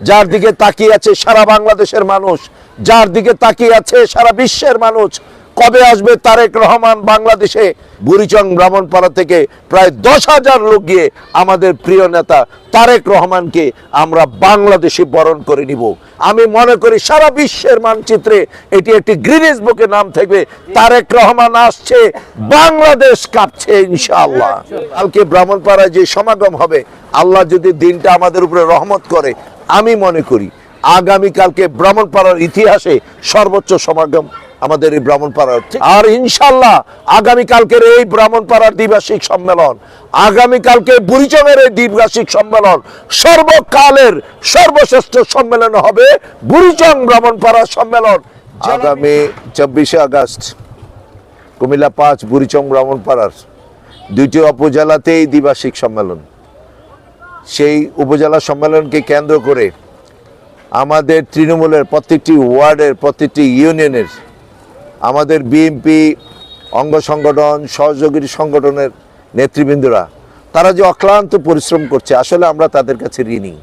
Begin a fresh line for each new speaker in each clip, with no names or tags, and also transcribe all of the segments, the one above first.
যার দিকে তাকিয়ে আছে সারা বাংলাদেশের মানুষ, যার দিকে তাকিয়ে আছে সারা বিশ্বের মানুষ, কবে আসবে তারেক রহমান বাংলাদেশে? বুড়িচং ব্রাহ্মণপাড়া থেকে প্রায় দশ হাজার লোক গিয়ে আমাদের প্রিয় নেতা তারেক রহমানকে আমরা বাংলাদেশে বরণ করে নিব। আমি মনে করি সারা বিশ্বের মানচিত্রে এটি একটি গ্রিনিস বুকে নাম থাকবে। তারেক রহমান আসছে, বাংলাদেশ কাঁপছে ইনশাআল্লাহ। কালকে ব্রাহ্মণপাড়ায় যে সমাগম হবে, আল্লাহ যদি দিনটা আমাদের উপরে রহমত করে আমি মনে করি আগামীকালকে ব্রাহ্মণপাড়ার ইতিহাসে সর্বোচ্চ সমাগম আমাদের এই ব্রাহ্মণপাড়ার। আর ইনশাল্লাহ আগামীকালকের এই ব্রাহ্মণপাড়ার দ্বিবার্ষিক সম্মেলন আগামীকালকে বুড়িচঙের এই দ্বিবার্ষিক সম্মেলন সর্বকালের সর্বশ্রেষ্ঠ সম্মেলন হবে বুড়িচং ব্রাহ্মণপাড়া সম্মেলন। আগামী চব্বিশে আগস্ট কুমিল্লা পাঁচ বুড়িচং ব্রাহ্মণপাড়ার দুইটি উপজেলাতেই দ্বিবার্ষিক সম্মেলন। সেই উপজেলা সম্মেলনকে কেন্দ্র করে আমাদের তৃণমূলের প্রত্যেকটি ওয়ার্ডের, প্রত্যেকটি ইউনিয়নের, আমাদের বিএনপি অঙ্গ সংগঠন, সহযোগী সংগঠনের নেতৃবৃন্দরা, তারা যে অক্লান্ত পরিশ্রম করছে, আসলে আমরা তাদের কাছে ঋণী।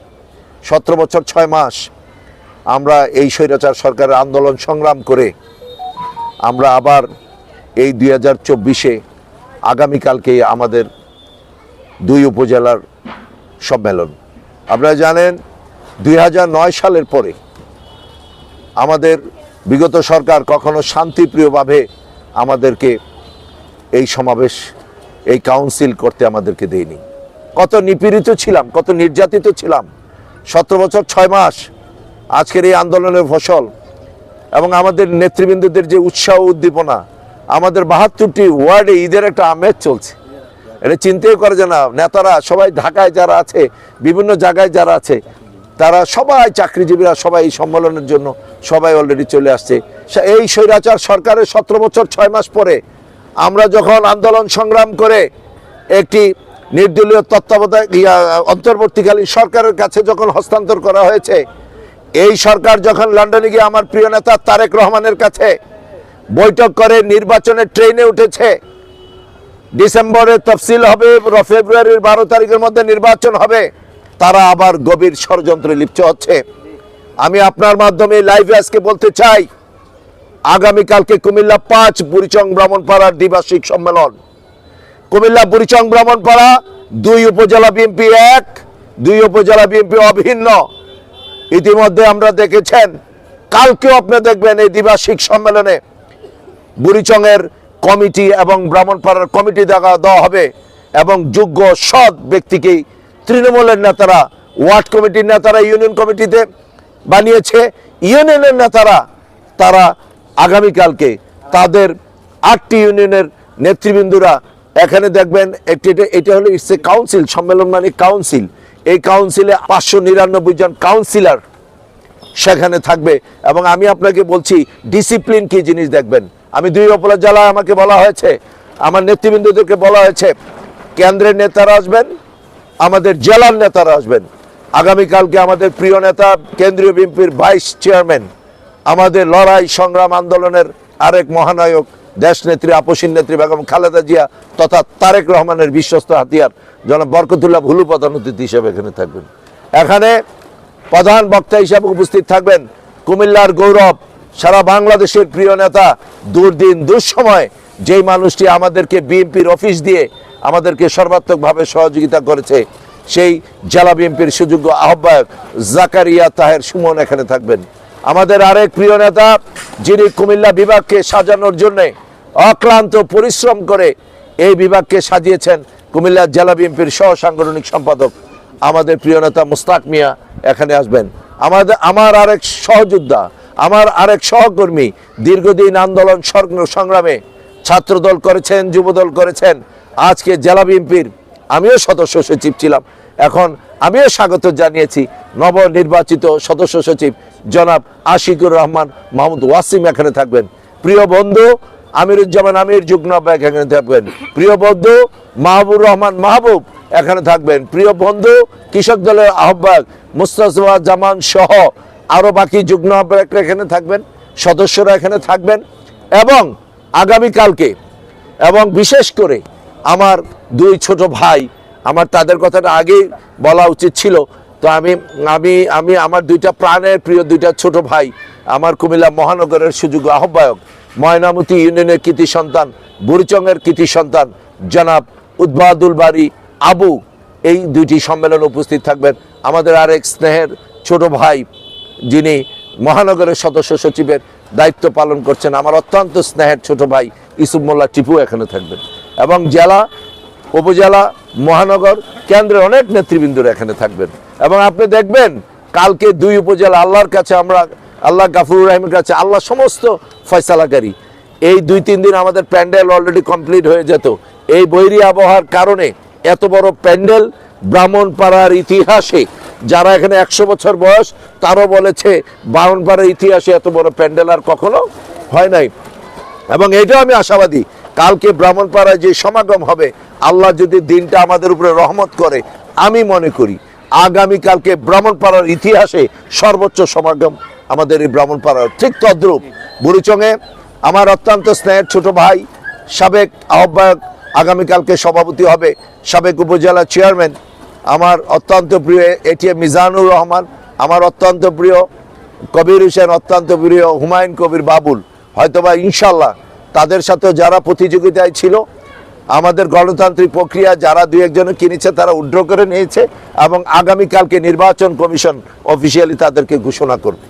সতেরো বছর ছয় মাস আমরা এই স্বৈরাচার সরকারের আন্দোলন সংগ্রাম করে আমরা আবার এই দুই হাজার চব্বিশে আগামীকালকে আমাদের দুই উপজেলার সম্মেলন। আপনারা জানেন, দুই হাজার নয় সালের পরে আমাদের বিগত সরকার কখনো শান্তিপ্রিয়ভাবে আমাদেরকে এই সমাবেশ, এই কাউন্সিল করতে আমাদেরকে দেয়নি। কত নিপীড়িত ছিলাম, কত নির্যাতিত ছিলাম। সতেরো বছর ছয় মাস আজকের এই আন্দোলনের ফসল এবং আমাদের নেতৃবৃন্দদের যে উৎসাহ উদ্দীপনা, আমাদের বাহাত্তরটি ওয়ার্ডে ঈদের একটা আমেজ চলছে। এটা চিন্তাই করে যে না, নেতারা সবাই ঢাকায় যারা আছে, বিভিন্ন জায়গায় যারা আছে, তারা সবাই চাকরিজীবীরা সবাই এই সম্মেলনের জন্য সবাই অলরেডি চলে আসছে। এই স্বৈরাচার সরকারের সতেরো বছর ছয় মাস পরে আমরা যখন আন্দোলন সংগ্রাম করে একটি নির্দলীয় তত্ত্বাবধায়ক অন্তর্বর্তীকালীন সরকারের কাছে যখন হস্তান্তর করা হয়েছে, এই সরকার যখন লন্ডনে গিয়ে আমার প্রিয় নেতা তারেক রহমানের কাছে বৈঠক করে নির্বাচনের ট্রেনে উঠেছে ডিসেম্বরে তফসিল হবে ফেব্রুয়ারির বারো তারিখের মধ্যে নির্বাচন হবে। তারা আবার গভীর ষড়যন্ত্রে লিপ্ত হচ্ছে। আমি আপনার মাধ্যমে লাইভে আজকে বলতে চাই, আগামীকালকে কুমিল্লা পাঁচ, বুড়িচং, ব্রাহ্মণপাড়ার দ্বিবার্ষিক সম্মেলন। কুমিল্লা, বুড়িচং, ব্রাহ্মণপাড়া, দুই উপজেলা বিএনপি এক, দুই উপজেলা বিএনপি অভিন্ন। ইতিমধ্যে আমরা দেখেছেন, কালকেও আপনি দেখবেন এই দ্বিবার্ষিক সম্মেলনে বুড়িচংয়ের কমিটি এবং ব্রাহ্মণপাড়ার কমিটি দেখা দেওয়া হবে এবং যোগ্য সৎ ব্যক্তিকেই তৃণমূলের নেতারা, ওয়ার্ড কমিটির নেতারা, ইউনিয়ন কমিটিতে বানিয়েছে। ইউনিয়নের নেতারা, তারা আগামীকালকে তাদের আটটি ইউনিয়নের নেতৃবৃন্দরা এখানে দেখবেন, একটি এটা- হলো ইটস এ কাউন্সিল সম্মেলন মানে কাউন্সিল এই কাউন্সিলে পাঁচশো নিরানব্বই জন কাউন্সিলর সেখানে থাকবে। এবং আমি আপনাকে বলছি ডিসিপ্লিন কি জিনিস দেখবেন? আমি দুই অপরাধ জেলায় আমাকে বলা হয়েছে, আমার নেতৃবৃন্দদেরকে বলা হয়েছে, কেন্দ্রের নেতারা আসবেন, আমাদের জেলার নেতারা আসবেন। আগামীকালকে আমাদের প্রিয় নেতা, কেন্দ্রীয় বিএনপির ভাইস চেয়ারম্যান, আমাদের লড়াই সংগ্রাম আন্দোলনের আরেক মহানায়ক, দেশনেত্রী, আপসীন নেত্রী বেগম খালেদা জিয়া তথা তারেক রহমানের বিশ্বস্ত হাতিয়ার, জনাব বরকতুল্লাহ ভুলু প্রধান অতিথি হিসেবে এখানে থাকবেন। এখানে প্রধান বক্তা হিসাবে উপস্থিত থাকবেন কুমিল্লার গৌরব সারা বাংলাদেশের প্রিয় নেতা দুর্দিন, দুঃসময় যেই মানুষটি আমাদেরকে বিএনপির অফিস দিয়ে আমাদেরকে সর্বাত্মকভাবে সহযোগিতা করেছে, সেই জেলা বিএনপির সুযোগ্য আহ্বায়ক জাকারিয়া তাহের সুমন এখানে থাকবেন। আমাদের আরেক প্রিয় নেতা, যিনি কুমিল্লা বিভাগকে সাজানোর জন্য অক্লান্ত পরিশ্রম করে এই বিভাগকে সাজিয়েছেন কুমিল্লা জেলা বিএনপির সহ সাংগঠনিক সম্পাদক। আমাদের প্রিয় নেতা মুস্তাক মিয়া এখানে আসবেন। আমাদের, আমার আরেক সহযোদ্ধা আমার আরেক সহকর্মী দীর্ঘদিন আন্দোলন সংগ্রামে ছাত্রদল করেছেন, যুবদল করেছেন। আজকে জেলা বিএনপির আমিও সদস্য সচিব ছিলাম। এখন আমিও স্বাগত জানিয়েছি নবনির্বাচিত সদস্য সচিব জনাব আশিকুর রহমান মাহমুদ ওয়াসিম এখানে থাকবেন। প্রিয় বন্ধু, আমিরুজ্জামান আমির, যুগ্ম এখানে থাকবেন। প্রিয় বন্ধু মাহবুব রহমান মাহবুব এখানে থাকবেন। প্রিয় বন্ধু, কৃষক দলের আহ্বায়ক মুস্তাফা জামান সহ আরও বাকি যুগ্ম আহ্বায়করা এখানে থাকবেন, সদস্যরা এখানে থাকবেন এবং আগামীকালকে এবং বিশেষ করে আমার দুই ছোট ভাই, আমার তাদের কথাটা আগেই বলা উচিত ছিল, তো আমি আমি আমি আমার দুইটা প্রাণের প্রিয় দুইটা ছোট ভাই, আমার কুমিল্লা মহানগরের সুযোগ্য আহ্বায়ক, ময়নামতি ইউনিয়নের কৃতি সন্তান, বুড়িচংয়ের কৃতি সন্তান, জনাব উদ্বাদুল বাড়ি আবু, এই দুইটি সম্মেলনে উপস্থিত থাকবেন। আমাদের আরেক স্নেহের ছোট ভাই যিনি মহানগরের সদস্য সচিবের দায়িত্ব পালন করছেন, আমার অত্যন্ত স্নেহের ছোট ভাই ইসুফ মোল্লা টিপু এখানে থাকবেন। এবং জেলা, উপজেলা, মহানগর, কেন্দ্রের অনেক নেতৃবৃন্দরা এখানে থাকবেন। এবং আপনি দেখবেন, কালকে দুই উপজেলা, আল্লাহর কাছে আমরা, আল্লাহ গাফুর রহিমের কাছে, আল্লাহ সমস্ত ফয়সালাকারী। এই দুই তিন দিন আমাদের প্যান্ডেল অলরেডি কমপ্লিট হয়ে যেত। এই বৈরী আবহাওয়ার কারণে এত বড় প্যান্ডেল ব্রাহ্মণপাড়ার ইতিহাসে যারা এখানে একশো বছর বয়স, তারও বলেছে ব্রাহ্মণপাড়ার ইতিহাসে এত বড় প্যান্ডেল আর কখনো হয় নাই। এবং এটাও আমি আশাবাদী, কালকে ব্রাহ্মণপাড়ায় যে সমাগম হবে, আল্লাহ যদি দিনটা আমাদের উপরে রহমত করে, আমি মনে করি আগামী কালকে ব্রাহ্মণপাড়ার ইতিহাসে সর্বোচ্চ সমাগম আমাদের এই ব্রাহ্মণপাড়ার। ঠিক তদ্রূপ, বুড়িচঙে, আমার অত্যন্ত স্নেহের ছোট ভাই, সাবেক আহ্বায়ক, আগামীকালকে সভাপতি হবে সাবেক উপজেলা চেয়ারম্যান আমার অত্যন্ত প্রিয় এটিএম মিজানুর রহমান, আমার অত্যন্ত প্রিয় কবির হোসেন, অত্যন্ত প্রিয় হুমায়ুন কবির বাবুল। হয়তোবা ইনশাল্লাহ তাদের সাথে যারা প্রতিযোগিতায় ছিল, আমাদের গণতান্ত্রিক প্রক্রিয়া যারা দুই একজন কিনেছে তারা উড্র করে নিয়েছে এবং আগামীকালকে নির্বাচন কমিশন অফিসিয়ালি তাদেরকে ঘোষণা করবে।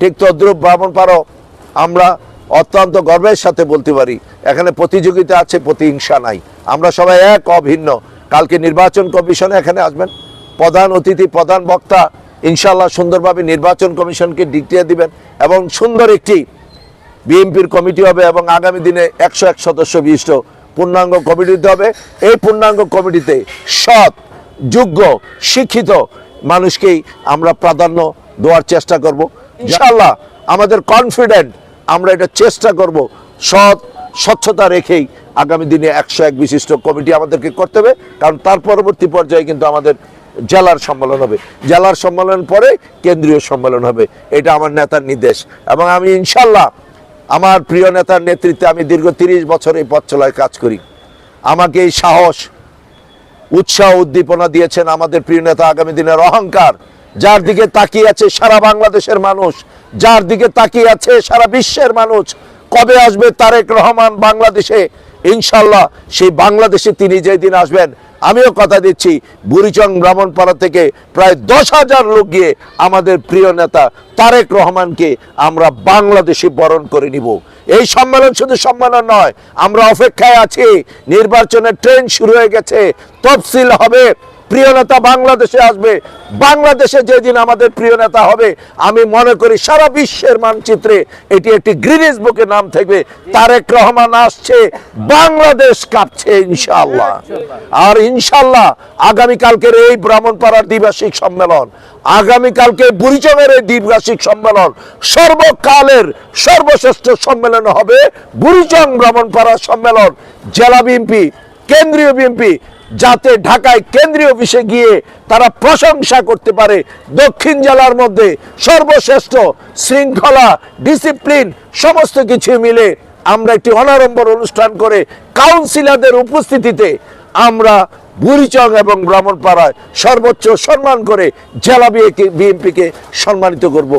ঠিক তদ্রুপ ব্রাহ্মণপাড়াও আমরা অত্যন্ত গর্বের সাথে বলতে পারি, এখানে প্রতিযোগিতা আছে, প্রতিহিংসা নাই। আমরা সবাই এক, অভিন্ন। কালকে নির্বাচন কমিশনে এখানে আসবেন। প্রধান অতিথি, প্রধান বক্তা ইনশাল্লাহ সুন্দরভাবে নির্বাচন কমিশনকে ডিক্টেয়ার দিবেন এবং সুন্দর একটি বিএনপির কমিটি হবে এবং আগামী দিনে একশো এক সদস্য বিশিষ্ট পূর্ণাঙ্গ কমিটি দিতে হবে। এই পূর্ণাঙ্গ কমিটিতে সৎ, যোগ্য, শিক্ষিত মানুষকেই আমরা প্রাধান্য দেওয়ার চেষ্টা করব। ইনশাল্লাহ আমাদের কনফিডেন্ট আমরা এটা চেষ্টা করব সৎ স্বচ্ছতা রেখেই আগামী দিনে একশো এক বিশিষ্ট কমিটি আমাদেরকে করতে হবে, কারণ তার পরবর্তী পর্যায়ে কিন্তু আমাদের জেলার সম্মেলন হবে। জেলার সম্মেলন পরে কেন্দ্রীয় সম্মেলন হবে, এটা আমার নেতার নির্দেশ। এবং আমি ইনশাল্লাহ আমার প্রিয় নেতার নেতৃত্বে আমি দীর্ঘ তিরিশ বছর এই পথ চলায় কাজ করি। আমাকে এই সাহস, উৎসাহ, উদ্দীপনা দিয়েছেন আমাদের প্রিয় নেতা আগামী দিনের অহংকার, যার দিকে তাকিয়ে আছে সারা বাংলাদেশের মানুষ, যার দিকে তাকিয়ে আছে সারা বিশ্বের মানুষ কবে আসবে তারেক রহমান বাংলাদেশে? ইনশাল্লাহ সেই বাংলাদেশে তিনি যেদিন আসবেন, আমিও কথা দিচ্ছি, বুড়িচং ব্রাহ্মণপাড়া থেকে প্রায় দশ হাজার লোক গিয়ে আমাদের প্রিয় নেতা তারেক রহমানকে আমরা বাংলাদেশে বরণ করে নিব। এই সম্মেলন শুধু সম্মেলন নয়, আমরা অপেক্ষায় আছি, নির্বাচনের ট্রেন শুরু হয়ে গেছে, তফসিল হবে। প্রিয় নেতা বাংলাদেশে আসবে, বাংলাদেশে যেদিন আমাদের প্রিয় নেতা হবে, আমি মনে করি সারা বিশ্বের মানচিত্রে এটি একটি গ্রিনিস বুকে নাম থাকবে। তারেক রহমান আসছে, বাংলাদেশ কাঁপছে, ইনশাআল্লাহ। আর ইনশাআল্লাহ আগামীকালকের এই ব্রাহ্মণপাড়ার দ্বিবার্ষিক সম্মেলন, আগামীকালকে বুড়িচমের এই দ্বিবার্ষিক সম্মেলন, সর্বকালের সর্বশ্রেষ্ঠ সম্মেলন হবে বুড়িচং ব্রাহ্মণপাড়া সম্মেলন। জেলা বিএনপি, কেন্দ্রীয় বিএনপি যাতে ঢাকায় কেন্দ্রীয় অফিসে গিয়ে তারা প্রশংসা করতে পারে। দক্ষিণ জেলার মধ্যে সর্বশ্রেষ্ঠ শৃঙ্খলা, ডিসিপ্লিন, সমস্ত কিছু মিলে আমরা একটি অনারম্বর অনুষ্ঠান করে কাউন্সিলরদের উপস্থিতিতে আমরা বুড়িচং এবং ব্রাহ্মণপাড়ায় সর্বোচ্চ সম্মান করে জেলা বিএনপিকে সম্মানিত করব।